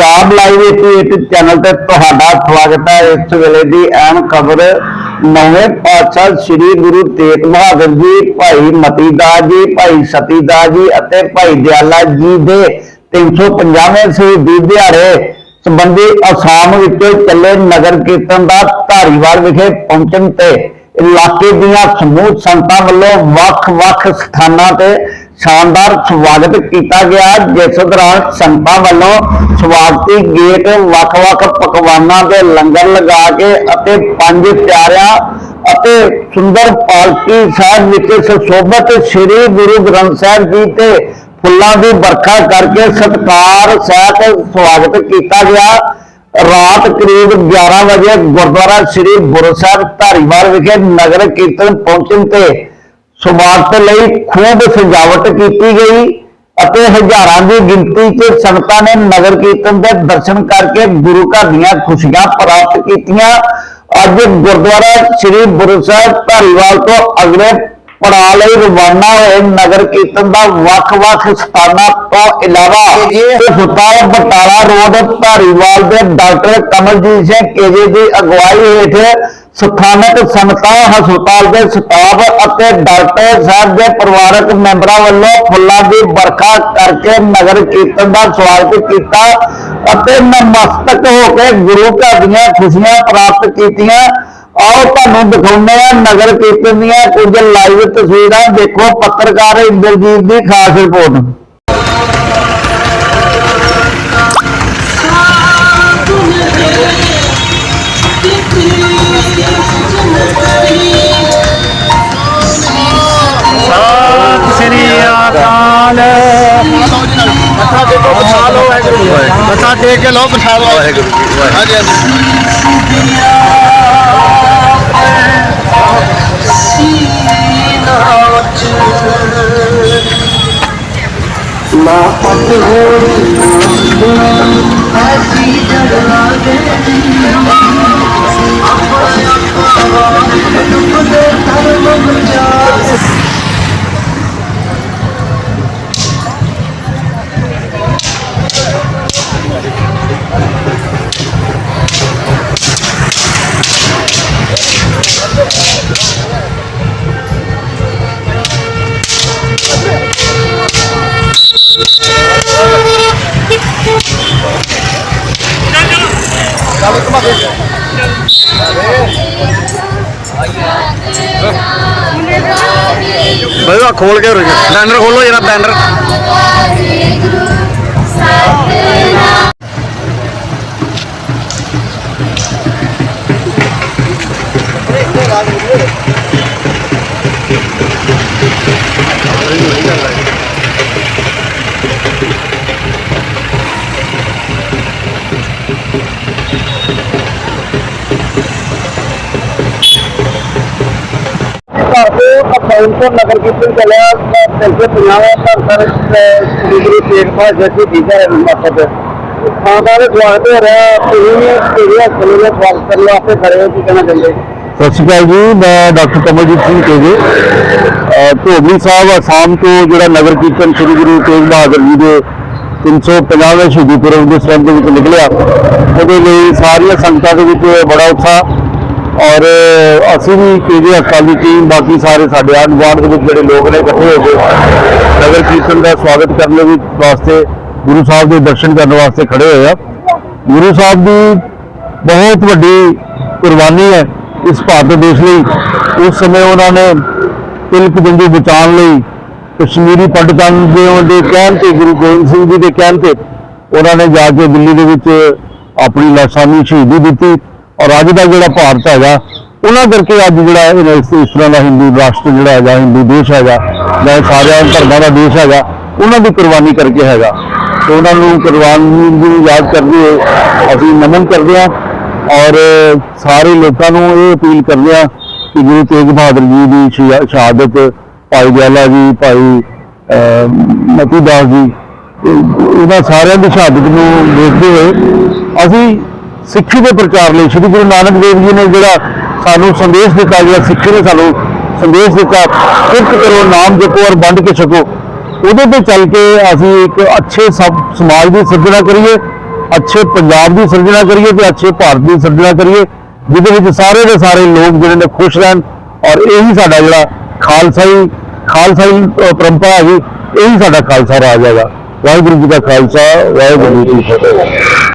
Punjab live 88 channel ਤੇ ਤੁਹਾਡਾ ਸਵਾਗਤ ਹੈ। ਇਸ ਵੇਲੇ ਦੀ ਅਹਿਮ ਖਬਰ, ਨਵੇਂ ਪਾਤਸ਼ਾਹ ਸ੍ਰੀ ਗੁਰੂ ਤੇਗ ਬਹਾਦਰ ਜੀ, ਭਾਈ ਮਤੀਦਾਸ ਜੀ, ਭਾਈ ਸਤੀਦਾਸ ਜੀ ਅਤੇ ਭਾਈ ਦਿਆਲਾ ਜੀ ਦੇ 350ਵੇਂ ਸ਼ਹੀਦੀ ਦਿਹਾੜੇ ਸੰਬੰਧੀ ਅਸਾਮ ਵਿੱਚ ਚੱਲੇ ਨਗਰ ਕੀਰਤਨ ਦਾ ਧਾਰੀਵਾਲ ਵਿਖੇ ਪਹੁੰਚਣ ਤੇ ਇਲਾਕੇ ਦੀਆਂ ਸਮੂਹ ਸੰਗਤਾਂ ਵੱਲੋਂ ਵੱਖ-ਵੱਖ ਸਥਾਨਾਂ ਤੇ ਸ਼ਾਨਦਾਰ ਸਵਾਗਤ ਕੀਤਾ ਗਿਆ, ਜਿਸ ਦੌਰਾਨ ਸੰਗਤਾਂ ਵੱਲੋਂ ਸਵਾਗਤੀ ਗੇਟ ਵੱਖ-ਵੱਖ ਪਕਵਾਨਾਂ ਦੇ ਲੰਗਰ ਲਗਾ ਕੇ ਅਤੇ ਪੰਜ ਪਿਆਰਿਆਂ ਅਤੇ ਸੁੰਦਰ ਪਾਲਕੀ ਸਾਹਿਬ ਵਿੱਚ ਸੁਸ਼ੋਭਿਤ ਸ੍ਰੀ ਗੁਰੂ ਗ੍ਰੰਥ ਸਾਹਿਬ ਜੀ ਤੇ ਫੁੱਲਾਂ ਦੀ ਵਰਖਾ ਕਰਕੇ ਸਤਕਾਰ ਸਹਿਤ ਸਵਾਗਤ ਕੀਤਾ ਗਿਆ। ਰਾਤ ਕਰੀਬ 11 ਵਜੇ ਗੁਰਦੁਆਰਾ ਸ੍ਰੀ ਗੁਰੂ ਸਾਹਿਬ ਧਾਰੀਵਾਲ ਵਿਖੇ ਨਗਰ ਕੀਰਤਨ ਪਹੁੰਚਣ ਤੇ ਸਵਾਗਤ ਲਈ ਖੂਬ ਸਜਾਵਟ ਕੀਤੀ ਗਈ ਅਤੇ ਹਜ਼ਾਰਾਂ ਦੀ ਗਿਣਤੀ 'ਚ ਸੰਗਤਾਂ ਨੇ ਨਗਰ ਕੀਰਤਨ ਦੇ ਦਰਸ਼ਨ ਕਰਕੇ ਗੁਰੂ ਘਰ ਦੀਆਂ ਖੁਸ਼ੀਆਂ ਪ੍ਰਾਪਤ ਕੀਤੀਆਂ। ਅੱਜ ਗੁਰਦੁਆਰਾ ਸ੍ਰੀ ਗੁਰੂ ਸਾਹਿਬ ਧਾਰੀਵਾਲ ਤੋਂ ਅਗਲੇ ਪੜਾਅ ਲਈ ਰਵਾਨਾ ਹੋਏ ਨਗਰ ਕੀਰਤਨ ਦਾ ਵੱਖ-ਵੱਖ ਸਥਾਨਾਂ ਤੋਂ ਇਲਾਵਾ ਬਟਾਲਾ ਰੋਡ ਧਾਰੀਵਾਲ ਦੇ ਡਾਕਟਰ ਕਮਲਜੀਤ ਸਿੰਘ ਕੇਜੇ ਦੀ ਅਗਵਾਈ ਹੇਠ ਸਥਾਨਕ ਸੰਸਥਾ ਹਸਪਤਾਲ ਦੇ ਸਟਾਫ ਅਤੇ ਡਾਕਟਰ ਸਾਹਿਬ ਦੇ ਪਰਿਵਾਰਕ ਮੈਂਬਰਾਂ ਵੱਲੋਂ ਫੁੱਲਾਂ ਦੀ ਵਰਖਾ ਕਰਕੇ ਨਗਰ ਕੀਰਤਨ ਦਾ ਸਵਾਗਤ ਕੀਤਾ ਅਤੇ ਨਮਸਤਕ ਹੋ ਕੇ ਗੁਰੂ ਘਰ ਦੀਆਂ ਖੁਸ਼ੀਆਂ ਪ੍ਰਾਪਤ ਕੀਤੀਆਂ। ਆਓ ਤੁਹਾਨੂੰ ਦਿਖਾਉਂਦੇ ਆ ਨਗਰ ਕੀਰਤਨ ਦੀਆਂ ਕੁਝ ਲਾਈਵ ਤਸਵੀਰਾਂ। ਦੇਖੋ ਪੱਤਰਕਾਰ ਇੰਦਰਜੀਤ ਦੀ ਖਾਸ ਰਿਪੋਰਟ। ਟੇਕ ਕੇ ਲਓ ਲਓ। ਵਾਹਿਗੁਰੂ ਜੀ ਹਾਂਜੀ ਹਾਂਜੀ। ਕੇ ਰੁਕ ਬੈਨਰ ਖੋਲੋ ਜਰਾ ਬੈਨਰ ਘਰ ਦੇ ਅਕਾਊਂਟ ਤੋਂ ਨਗਰ ਕੀਰਤਨ ਚੱਲਿਆ ਬੈਨਰ ਸੌ ਪੰਜਾਹ ਧੰਨ ਸ੍ਰੀ ਗੁਰੂ ਤੇਗ ਬਹਾਦਰ ਜੀ ਦੀ ਜੈ ਮਕਸਦ ਖਾਂਦਾ ਦੇ ਸਵਾਗਤ ਹੋ ਰਿਹਾ ਤੁਸੀਂ ਤੇਰੇ ਹਸਪਤਾਲ ਦਾ ਸਵਾਗਤ ਕਰਨ ਵਾਸਤੇ ਖੜੇ ਹੋ ਕੀ ਕਹਿਣਾ ਚਾਹੁੰਦੇ ਸਤਿ ਸ਼੍ਰੀ ਅਕਾਲ ਜੀ, ਮੈਂ ਡਾਕਟਰ ਕਮਲਜੀਤ ਸਿੰਘ ਕੇਜੇ ਧੋਬੀ ਸਾਹਿਬ, ਅਸਾਮ ਤੋਂ ਜਿਹੜਾ ਨਗਰ ਕੀਰਤਨ ਸ੍ਰੀ ਗੁਰੂ ਤੇਗ ਬਹਾਦਰ ਜੀ ਦੇ 350ਵੇਂ ਸ਼ਹੀਦੀ ਪੁਰਬ ਦੇ ਸੰਬੰਧ ਵਿੱਚ ਨਿਕਲਿਆ, ਉਹਦੇ ਲਈ ਸਾਰੀਆਂ ਸੰਗਤਾਂ ਦੇ ਵਿੱਚ ਬੜਾ ਉਤਸ਼ਾਹ। ਔਰ ਅਸੀਂ ਵੀ ਕੇਜੇ ਅਕਾਲੀ ਟੀਮ, ਬਾਕੀ ਸਾਰੇ ਸਾਡੇ ਆਂਢ ਗੁਆਂਢ ਦੇ ਵਿੱਚ ਜਿਹੜੇ ਲੋਕ ਨੇ, ਇਕੱਠੇ ਹੋ ਗਏ ਨਗਰ ਕੀਰਤਨ ਦਾ ਸਵਾਗਤ ਕਰਨ ਦੇ ਵਾਸਤੇ, ਗੁਰੂ ਸਾਹਿਬ ਦੇ ਦਰਸ਼ਨ ਕਰਨ ਵਾਸਤੇ ਖੜੇ ਹੋਏ ਆ। ਗੁਰੂ ਸਾਹਿਬ ਦੀ ਬਹੁਤ ਵੱਡੀ ਕੁਰਬਾਨੀ ਹੈ। ਇਸ ਭਾਰਤ ਦੇਸ਼ ਲਈ, ਉਸ ਸਮੇਂ ਉਹਨਾਂ ਨੇ ਤਿਲਕ ਬਿੰਦੂ ਬਚਾਉਣ ਲਈ ਕਸ਼ਮੀਰੀ ਪੰਡਤਾਂ ਦੇ ਉਹਦੇ ਕਹਿਣ ਤੇ, ਗੁਰੂ ਗੋਬਿੰਦ ਸਿੰਘ ਜੀ ਦੇ ਕਹਿਣ ਤੇ ਉਹਨਾਂ ਨੇ ਜਾ ਕੇ ਦਿੱਲੀ ਦੇ ਵਿੱਚ ਆਪਣੀ ਲਾਸ਼ਾਨੀ ਸ਼ਹੀਦੀ ਦਿੱਤੀ ਔਰ ਅੱਜ ਦਾ ਜਿਹੜਾ ਭਾਰਤ ਹੈਗਾ, ਉਹਨਾਂ ਕਰਕੇ ਅੱਜ ਜਿਹੜਾ ਇਹ ਇਸ ਇਸ ਤਰ੍ਹਾਂ ਦਾ ਹਿੰਦੂ ਰਾਸ਼ਟਰ ਜਿਹੜਾ ਹੈਗਾ, ਹਿੰਦੂ ਦੇਸ਼ ਹੈਗਾ, ਜਾਂ ਸਾਰਿਆਂ ਧਰਮਾਂ ਦਾ ਦੇਸ਼ ਹੈਗਾ, ਉਹਨਾਂ ਦੀ ਕੁਰਬਾਨੀ ਕਰਕੇ ਹੈਗਾ। ਤੇ ਉਹਨਾਂ ਨੂੰ ਕੁਰਬਾਨੀ ਨੂੰ ਯਾਦ ਕਰਦੇ ਹੋਏ ਅਸੀਂ ਨਮਨ ਕਰਦੇ ਹਾਂ। ਔਰ ਸਾਰੇ ਲੋਕਾਂ ਨੂੰ ਇਹ ਅਪੀਲ ਕਰਦੇ ਹਾਂ ਕਿ ਗੁਰੂ ਤੇਗ ਬਹਾਦਰ ਜੀ ਦੀ ਸ਼ਹਾ- ਸ਼ਹਾਦਤ ਭਾਈ ਦਿਆਲਾ ਜੀ, ਭਾਈ ਮਤੀ ਦਾਸ ਜੀ ਇਹਨਾਂ ਸਾਰਿਆਂ ਦੀ ਸ਼ਹਾਦਤ ਨੂੰ ਦੇਖਦੇ ਹੋਏ ਅਸੀਂ ਸਿੱਖੀ ਦੇ ਪ੍ਰਚਾਰ ਲਈ ਸ੍ਰੀ ਗੁਰੂ ਨਾਨਕ ਦੇਵ ਜੀ ਨੇ ਜਿਹੜਾ ਸਾਨੂੰ ਸੰਦੇਸ਼ ਦਿੱਤਾ, ਜਿਹੜਾ ਸਿੱਖੀ ਨੇ ਸਾਨੂੰ ਸੰਦੇਸ਼ ਦਿੱਤਾ ਕਿਰਤ ਕਰੋ ਨਾਮ ਜਪੋ ਔਰ ਵੰਡ ਕੇ ਛਕੋ, ਉਹਦੇ ਤੇ ਚੱਲ ਕੇ ਅਸੀਂ ਇੱਕ ਅੱਛੇ ਸਭ, ਸਮਾਜ ਦੀ ਸਿਰਜਣਾ ਕਰੀਏ। ਅੱਛੇ ਪੰਜਾਬ ਦੀ ਸਿਰਜਣਾ ਕਰੀਏ ਤੇ ਅੱਛੇ ਭਾਰਤ ਦੀ ਸਿਰਜਣਾ ਕਰੀਏ, ਜਿਹਦੇ ਵਿੱਚ ਸਾਰੇ ਦੇ ਸਾਰੇ ਲੋਕ ਜਿਹੜੇ ਨੇ ਖੁਸ਼ ਰਹਿਣ ਔਰ ਇਹੀ ਸਾਡਾ ਜਿਹੜਾ ਖਾਲਸਾਈ ਖਾਲਸਾਈ ਪਰੰਪਰਾ ਹੈਗੀ ਇਹੀ ਸਾਡਾ ਖਾਲਸਾ ਰਾਜ ਹੈਗਾ। ਵਾਹਿਗੁਰੂ ਜੀ ਦਾ ਖਾਲਸਾ, ਵਾਹਿਗੁਰੂ ਜੀ ਕੀ ਫਤਿਹ।